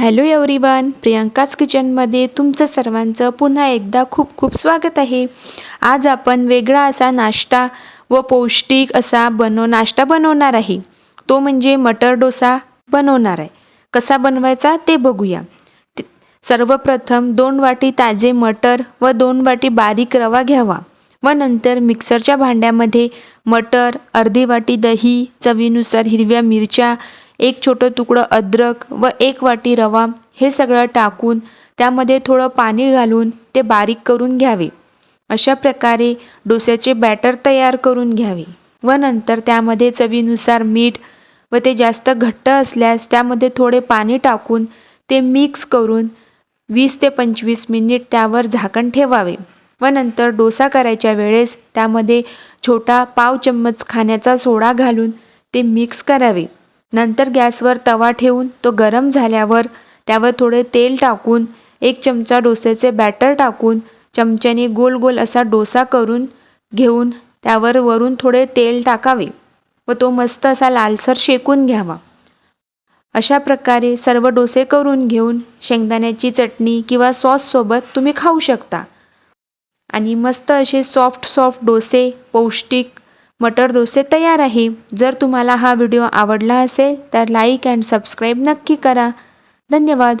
Hello everyone प्रियंकाच किचनमध्ये तुमचं सर्वांचं पुन्हा एकदा खूप खूप स्वागत आहे. आज आपण वेगळा असा नाश्ता व पौष्टिक असा बनव नाश्ता बनवणार आहे. तो म्हणजे मटर डोसा बनवणार आहे. कसा बनवायचा ते बघूया. सर्वप्रथम दोन वाटी ताजे मटर व दोन वाटी बारीक रवा घ्यावा. व नंतर मिक्सरच्या भांड्यामध्ये मटर अर्धी वाटी दही चवीनुसार हिरव्या मिरच्या एक छोटं तुकडं अद्रक व एक वाटी रवा हे सगळं टाकून त्यामध्ये थोडं पाणी घालून ते बारीक करून घ्यावे. अशा प्रकारे डोस्याचे बॅटर तयार करून घ्यावे व नंतर त्यामध्ये चवीनुसार मीठ व ते जास्त घट्ट असल्यास त्यामध्ये थोडे पाणी टाकून ते मिक्स करून वीस ते पंचवीस मिनिट त्यावर झाकण ठेवावे. व नंतर डोसा करायच्या वेळेस त्यामध्ये छोटा पाव चम्मच खाण्याचा सोडा घालून ते मिक्स करावे. नंतर गॅसवर तवा ठेवून तो गरम झाल्यावर त्यावर थोडे तेल टाकून एक चमचा डोस्याचे बॅटर टाकून चमच्याने गोल गोल असा डोसा करून घेऊन त्यावर वरून थोडे तेल टाकावे व तो मस्त असा लालसर शेकून घ्यावा. अशा प्रकारे सर्व डोसे करून घेऊन शेंगदाण्याची चटणी किंवा सॉससोबत तुम्ही खाऊ शकता. आणि मस्त असे सॉफ्ट सॉफ्ट डोसे पौष्टिक मटर डोसे तयार आहे. जर तुम्हाला हा व्हिडिओ आवडला असेल तर लाईक अँड सबस्क्राईब नक्की करा. धन्यवाद.